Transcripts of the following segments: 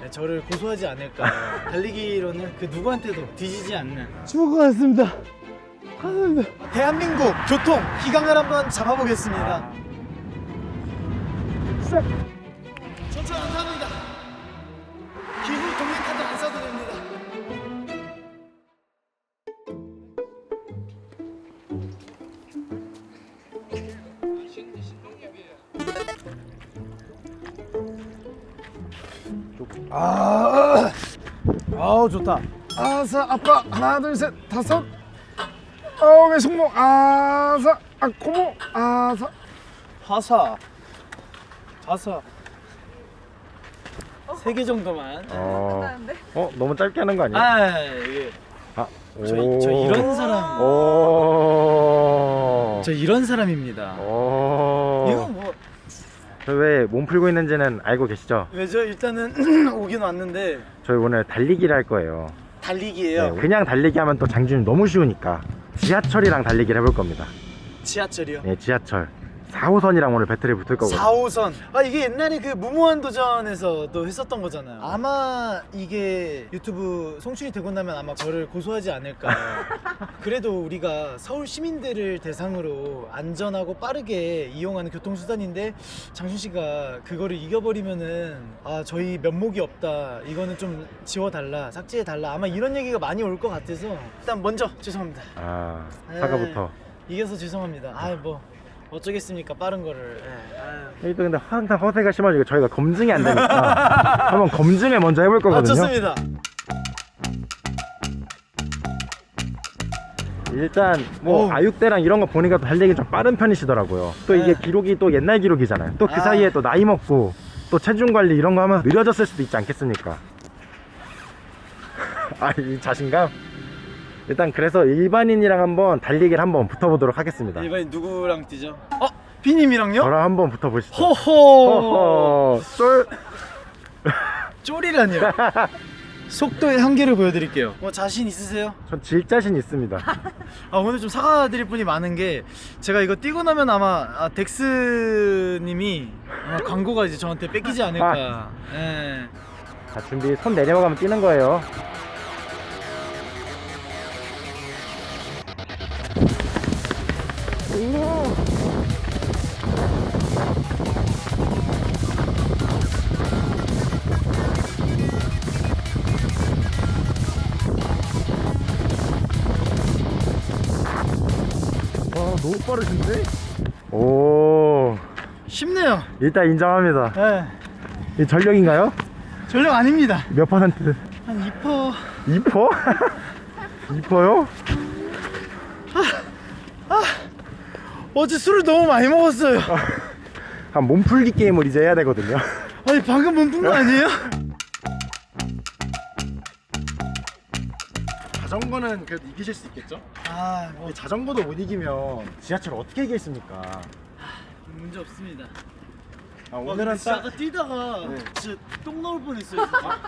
네, 저를 고소하지 않을까. 달리기로는 그 누구한테도 뒤지지 않는. 죽을 것 같습니다. 감사합니다. 대한민국 교통 기강을 한번 잡아보겠습니다. 시작. 아, 아우 좋다. 아사 아빠 하나 둘 셋 다섯 아홉 의 손목 아사 아코모 아사 화사, 화사. 세 개 정도만. 어, 어 너무 짧게 하는 거 아니야? 아, 이게 아, 저, 오. 저 이런 사람, 오. 저 이런 사람입니다. 오. 이거 왜 몸 풀고 있는지는 알고 계시죠? 왜죠? 일단은 오긴 왔는데 저희 오늘 달리기를 할 거예요. 달리기예요. 네, 그냥 달리기 하면 또 장준이 너무 쉬우니까 지하철이랑 달리기를 해볼 겁니다. 지하철이요. 네, 지하철 4호선이랑 오늘 배틀에 붙을 거거든요. 4호선. 아 이게 옛날에 그 무모한 도전에서도 했었던 거잖아요. 아마 이게 유튜브 송출이 되고 나면 아마 저를 고소하지 않을까. 그래도 우리가 서울 시민들을 대상으로 안전하고 빠르게 이용하는 교통수단인데 장준 씨가 그거를 이겨버리면은 아 저희 면목이 없다. 이거는 좀 지워달라, 삭제해달라. 아마 이런 얘기가 많이 올 것 같아서 일단 먼저 죄송합니다. 아, 네. 사과부터. 이겨서 죄송합니다. 아뭐 어쩌겠습니까 빠른 거를. 예. 아유. 또 근데 항상 허세가 심하지고 저희가 검증이 안 되니까 한번 검증을 먼저 해볼 아, 거거든요. 좋습니다. 일단 뭐 어우. 아육대랑 이런 거 보니까 또 달리기 좀 빠른 편이시더라고요. 또 이게 네. 기록이 또 옛날 기록이잖아요. 또 그 아. 사이에 또 나이 먹고 또 체중 관리 이런 거 하면 느려졌을 수도 있지 않겠습니까? 아, 이 자신감? 일단 그래서 일반인이랑 한번 달리기를 한번 붙어보도록 하겠습니다. 이번엔 누구랑 뛰죠? 어? 비님이랑요? 저랑 한번 붙어보시죠. 호호. 허허. 쏠. 쫄이라니요. 속도의 한계를 보여드릴게요. 뭐 자신 있으세요? 전 질 자신 있습니다. 아 오늘 좀 사과드릴 분이 많은 게 제가 이거 뛰고 나면 아마 아, 덱스님이 아마 광고가 이제 저한테 뺏기지 않을까. 예. 자, 준비. 손 내려가면 뛰는 거예요. 오. 쉽네요. 일단 인정합니다. 예. 이 전력인가요? 전력 아닙니다. 몇 퍼센트? 한 2퍼. 2퍼? 2퍼요? 어제 술을 너무 많이 먹었어요. 한 몸풀기 게임을 이제 해야 되거든요. 아니 방금 몸푼 거 아니에요? 자전거는 그래도 이기실 수 있겠죠? 아, 뭐 자전거도 못 이기면 지하철 어떻게 이기겠습니까? 문제 없습니다. 아, 와, 오늘은 진짜 딱 아까 뛰다가 네. 진짜 똥 나올 뻔했어요. 진짜.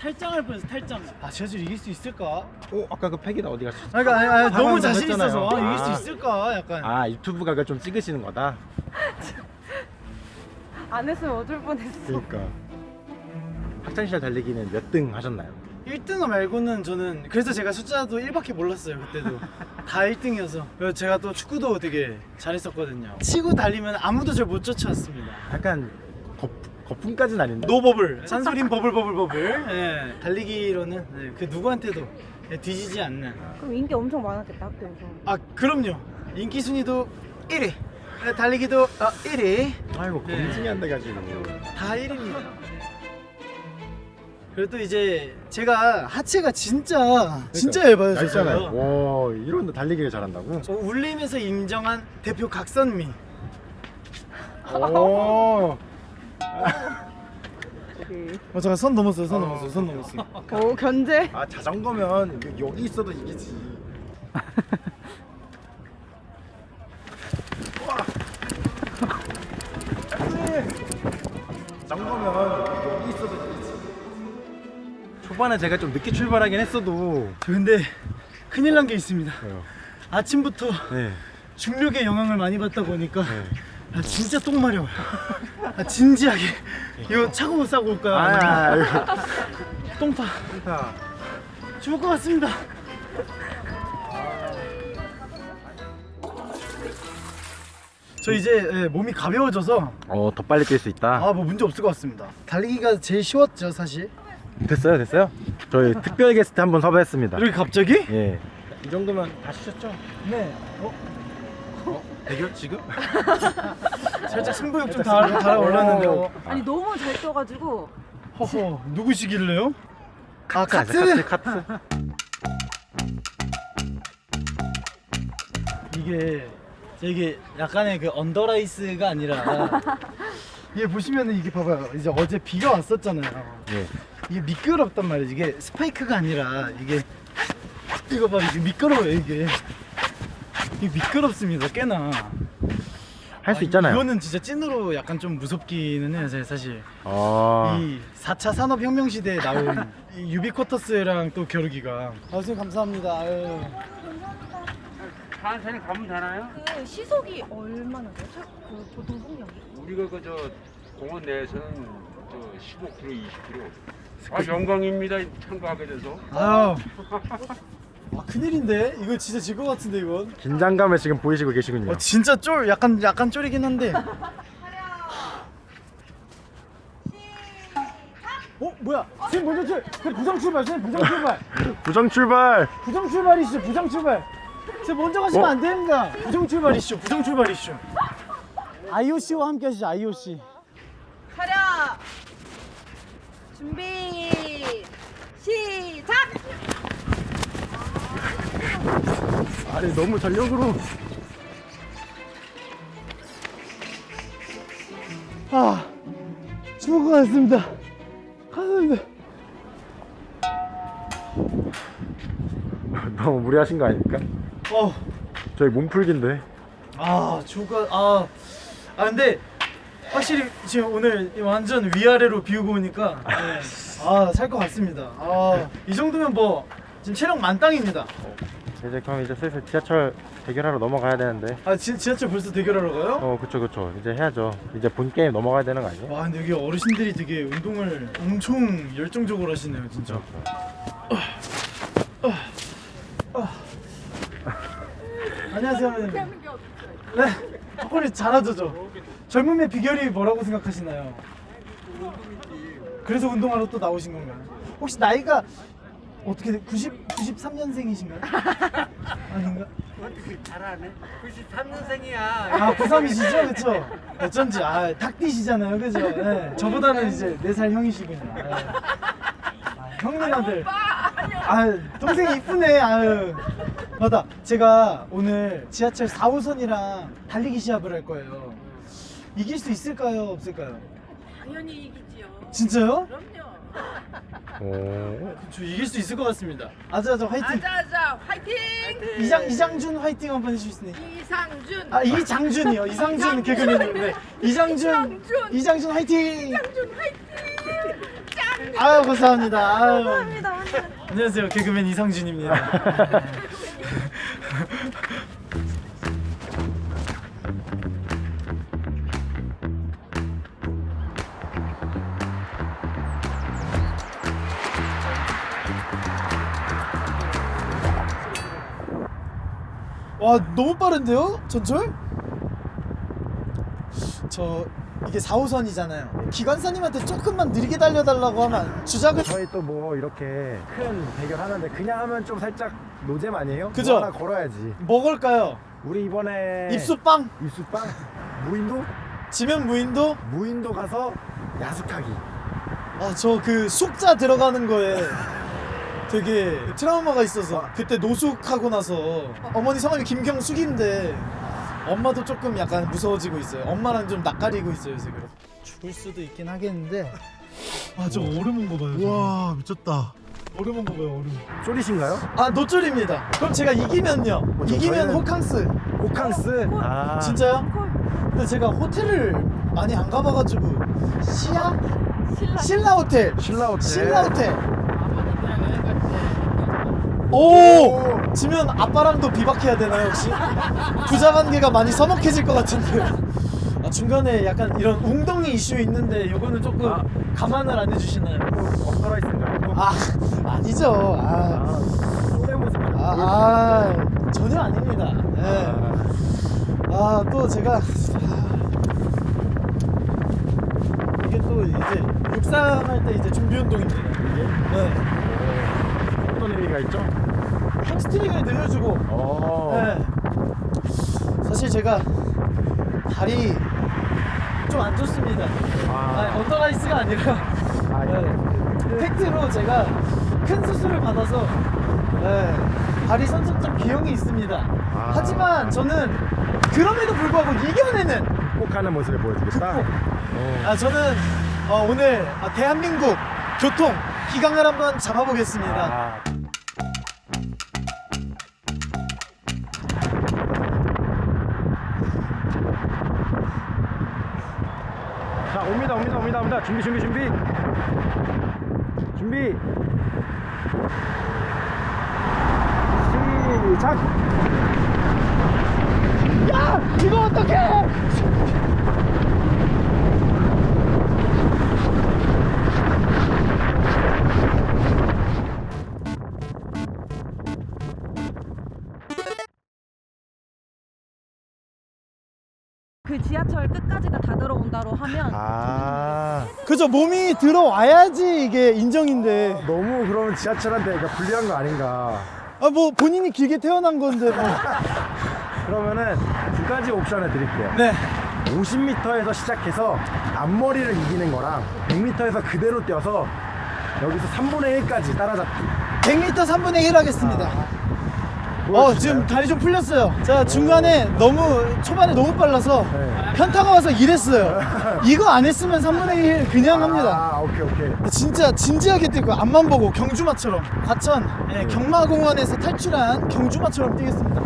탈장할 뻔했어. 탈장. 아 지하철 이길 수 있을까? 오, 아까 그 팩이 다 어디 갔지? 아니, 그러니까 아니, 아니, 너무 자신 했잖아요. 있어서 아, 이길 아. 수 있을까? 약간. 아 유튜브 각을 좀 찍으시는 거다? 안 했으면 어쩔 뻔했어. 그러니까 학창시절 달리기는 몇 등 하셨나요? 1등어 말고는 저는 그래서 제가 숫자도 1밖에 몰랐어요 그때도. 다 1등이어서. 그래서 제가 또 축구도 되게 잘했었거든요. 치고 달리면 아무도 절 못 쫓아왔습니다. 약간 거, 거품까지는 아닌데? 노버블. 산소린 버블 버블 버블. 예, 달리기로는 네, 그 누구한테도 예, 뒤지지 않는. 그럼 인기 엄청 많았겠다 학교에서. 아 그럼요. 인기 순위도 1위. 예, 달리기도 아, 1위. 아이고 네. 검증이 안 돼가지고. 다 1위입니다 그래도 이제 제가 하체가 진짜 진짜 얇아요 저 알잖아요 제가. 와 이런 데 달리기를 잘한다고? 저 울림에서 인정한 대표 각선미. 오. 어 잠깐 선 넘었어요 선 넘었어요 선 넘었어요. 오 견제. 아 자전거면 여- 여기 있어도 이기지 초반에 제가 좀 늦게 출발하긴 했어도 저 근데 큰일 난 게 있습니다 왜요? 아침부터 네, 중력의 영향을 많이 받다 보니까 네. 아 진짜 똥 마려워. 아 진지하게 이거 차고 싸고 올까요? 아, 이거. 똥파 죽을 것 같습니다. 저 이제 예, 몸이 가벼워져서 어, 더 빨리 뛸 수 있다. 아 뭐 문제 없을 것 같습니다. 달리기가 제일 쉬웠죠 사실. 됐어요, 됐어요? 저희 특별 게스트 한 분 섭외했습니다. 이렇게 갑자기? 예. 이 정도면 다 쉬셨죠? 네. 어? 대결 지금? 살짝 승부욕 좀 달아, 달아올랐는데요. 아니 너무 잘 떠가지고 허허 누구시길래요? 아 카트, 카트? 카트. 이게 이게 약간의 그 언더라이스가 아니라 이게 보시면은 이게 봐봐요 이제 어제 비가 왔었잖아요 예. 이게 미끄럽단 말이지 이게 스파이크가 아니라 이게 이거 봐 이게 미끄러워요 이게 이게 미끄럽습니다 꽤나 할 수 아, 있잖아요. 이거는 진짜 찐으로 약간 좀 무섭기는 해요 사실- 사실 아. 이 4차 산업혁명 시대에 나온 이 유비쿼터스랑 또 겨루기가 아 선생님 감사합니다 아유. 산산에 가면 되나요? 그 시속이 얼마나 돼요? 차- 그 보통 속력이? 우리가 그 저 공원 내에서는 저 15km, 20km. 아 영광입니다. 참가하게 돼서. 아유 아 큰일인데 이거 진짜 질 것 같은데 이건 긴장감을 지금 보이시고 계시군요. 어 진짜 쫄 약간 약간 쫄이긴 한데 어 뭐야 선생님 먼저 출 선생님 부정 출발 선생님 부정 출발 부정 출발. 부정 출발이시죠 부정 출발 선생님 먼저 가시면 어? 안 됩니다 부정 출발이시죠 부정 출발이시죠 IOC와 함께 하시죠 IOC 차렷! 준비 시작! 아니 너무 전력으로. 아 죽을 것 같습니다. 감사합니다 너무 무리하신 거 아닙니까? 어. 저희 몸풀기인데. 아 조가 아, 아 근데 확실히 지금 오늘 완전 위아래로 비우고 오니까 네. 아살 것 같습니다 아이 정도면 뭐 지금 체력 만땅입니다 이제 그럼 이제 슬슬 지하철 대결하러 넘어가야 되는데. 아 지, 지하철 벌써 대결하러 가요? 어, 그쵸, 그쵸. 이제 해야죠. 이제 본 게임 넘어가야 되는 거 아니에요? 와 근데 여기 어르신들이 되게 운동을 엄청 열정적으로 하시네요 진짜 안녕하세요 어머님 네 턱걸이 잘하죠 저 젊음의 비결이 뭐라고 생각하시나요? 그래서 운동하러 또 나오신 건가요? 혹시 나이가 어떻게 돼? 90, 93년생이신가요? 아닌가? 잘하네. 93년생이야. 아 93이시죠? 그쵸? 어쩐지 아 닭띠시잖아요 그죠? 네. 저보다는 이제 4살 형이시군요 네. 아, 형님한들 아 동생이 이쁘네 아유 맞다 제가 오늘 지하철 4호선이랑 달리기 시합을 할 거예요 이길 수 있을까요 없을까요? 당연히 이기지요. 진짜요? 그럼요. 오. 저 이길 수 있을 것 같습니다 아자아자 화이팅 아자아자 화이팅! 이장, 이장준 화이팅 한번 해주시겠어요? 이상준. 아 이장준이요 이상준 개그맨님 네 이장준 이장준. 이장준 화이팅 이상준 화이팅! 아유 감사합니다 아유. 감사합니다 안녕하세요 개그맨 이상준입니다 와 너무 빠른데요 전철? 저 이게 4호선이잖아요 기관사님한테 조금만 느리게 달려달라고 하면 주작을 저희 또 뭐 이렇게 큰 대결 하는데 그냥 하면 좀 살짝 노잼 아니에요? 그죠? 뭐 하나 걸어야지. 먹을까요? 우리 이번에 입수빵 입수빵 무인도 지면 무인도 무인도 가서 야숙하기. 아 저 그 숙자 들어가는 거에 되게 트라우마가 있어서 그때 노숙하고 나서 어머니 성함이 김경숙인데 엄마도 조금 약간 무서워지고 있어요. 엄마랑 좀 낯가리고 있어요 요새 그래서. 죽을 수도 있긴 하겠는데. 아 저 얼음 온거 봐요 와 미쳤다. 얼음 온거 봐요 얼음. 쫄이신가요? 아 노출입니다. 그럼 제가 이기면요. 저- 이기면 저희는- 호캉스. 호캉스. 아. 진짜요? 근데 제가 호텔을 많이 안 가봐가지고 시아? 신라 호텔. 신라 호텔. 신라 호텔 오! 지면 아빠랑도 비박해야 되나요 혹시? 부자 관계가 많이 서먹해질 것 같은데요 아, 중간에 약간 이런 웅덩이 이슈 있는데 요거는 조금 아. 감안을 안 해주시나요? 어떠라이스인가요? 아 아니죠. 아, 소의 모습을 좀 아. 아 전혀 아닙니다. 네. 아 또 제가 아, 이게 또 이제 육상할 때 이제 준비 운동입니다. 이게 네. 어떤 의미가 있죠? 햄스트링을 늘려주고 어. 네. 사실 제가 다리 좀안 좋습니다. 아. 언더라이스가 아니라 아, 예. 네. 팩트로 제가 큰 수술을 받아서 네. 다리 선천적 비용이 있습니다. 아. 하지만 저는 그럼에도 불구하고 이겨내는 극복하는 모습을 보여주겠다. 극복. 어. 아 저는 어, 오늘 아, 대한민국 교통 기강을 한번 잡아보겠습니다. 아. 옵니다. 준비 준비 준비. 준비. 시작. 야 이거 어떡해! 그 지하철 다 들어온다로 하면 아. 그죠 몸이 들어와야지 이게 인정인데. 너무 그러면 지하철한테 그러니까 불리한 거 아닌가? 아 뭐 본인이 길게 태어난 건데 뭐. 그러면은 두 가지 옵션을 드릴게요. 네. 50m에서 시작해서 앞머리를 이기는 거랑 100m에서 그대로 뛰어서 여기서 3분의 1까지 따라잡기. 100m 3분의 1 하겠습니다. 어? 지금 다리 좀 풀렸어요. 자 중간에 너무 초반에 너무 빨라서 네. 편타가 와서 이랬어요. 이거 안 했으면 3분의 1 그냥 합니다. 아 오케이 오케이 진짜 진지하게 뛰고 앞만 보고 경주마처럼 과천 예, 경마공원에서 탈출한 경주마처럼 뛰겠습니다.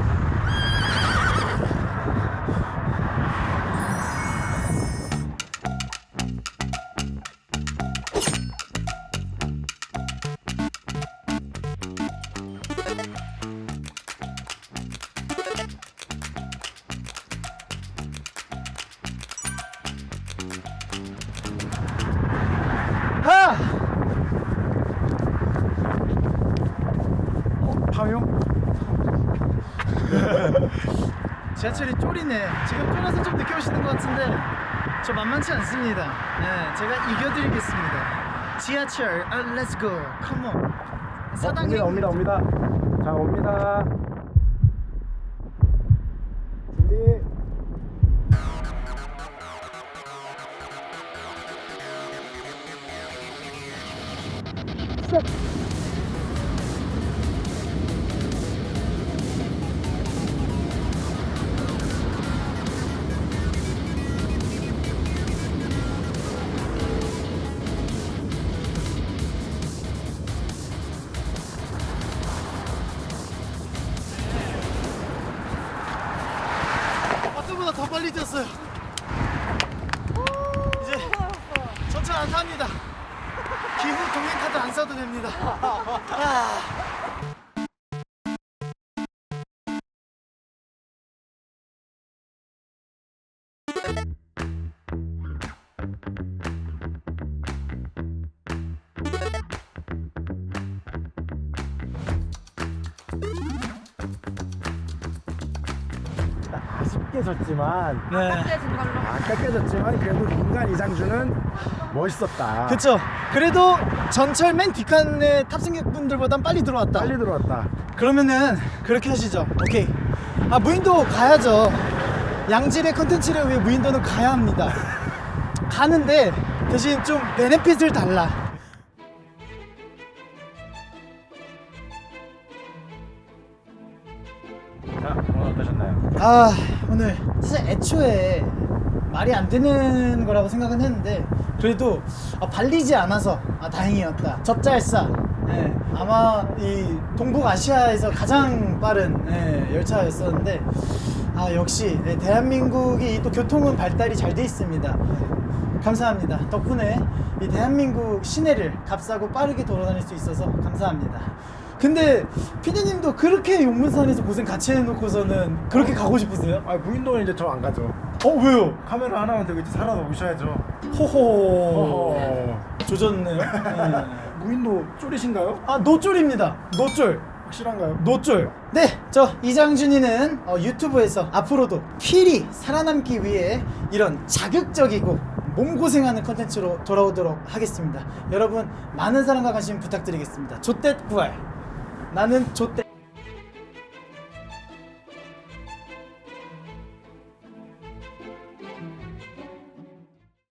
파묘? 지하철이 쫄이네. 지금 쫄아서 좀 늦게 오시는 것 같은데 저 만만치 않습니다. 네, 제가 이겨드리겠습니다. 지하철, 아, let's go, come on. 사당이 어, 옵니다 옵니다 옵니다 자 옵니다 아. 아쉽게 졌지만 네. 떼진 걸로. 아깝게 졌지만 그래도 인간 이장주는 멋있었다 그쵸. 그래도 전철 맨 뒷칸에 탑승객분들보단 빨리 들어왔다. 빨리 들어왔다 그러면은 그렇게 하시죠. 오케이. 아 무인도 가야죠. 양질의 컨텐츠를 위해 무인도는 가야 합니다. 가는데 대신 좀 베네핏을 달라. 자 오늘 어떠셨나요? 아 오늘 사실 애초에 말이 안 되는 거라고 생각은 했는데 그래도 아, 발리지 않아서 아, 다행이었다. 젖잘싸. 예, 아마 이 동북아시아에서 가장 빠른 예, 열차였었는데 아 역시 네, 대한민국이 또 교통은 발달이 잘 돼 있습니다. 감사합니다. 덕분에 이 대한민국 시내를 값싸고 빠르게 돌아다닐 수 있어서 감사합니다. 근데 피디님도 그렇게 용문산에서 고생 같이 해놓고서는 그렇게 가고 싶으세요? 아 무인도는 이제 저 안 가죠 어 왜요? 카메라 하나만 들고 이제 살아서 오셔야죠. 호호 어허. 조졌네요. 네. 무인도 쫄이신가요? 아 노쫄입니다. 노쫄. 확실한가요? 노쫄. 네, 저 이장준이는 어, 유튜브에서 앞으로도 필히 살아남기 위해 이런 자극적이고 몸고생하는 컨텐츠로 돌아오도록 하겠습니다. 여러분 많은 사랑과 관심 부탁드리겠습니다. 조댓 구할. 나는 조댓.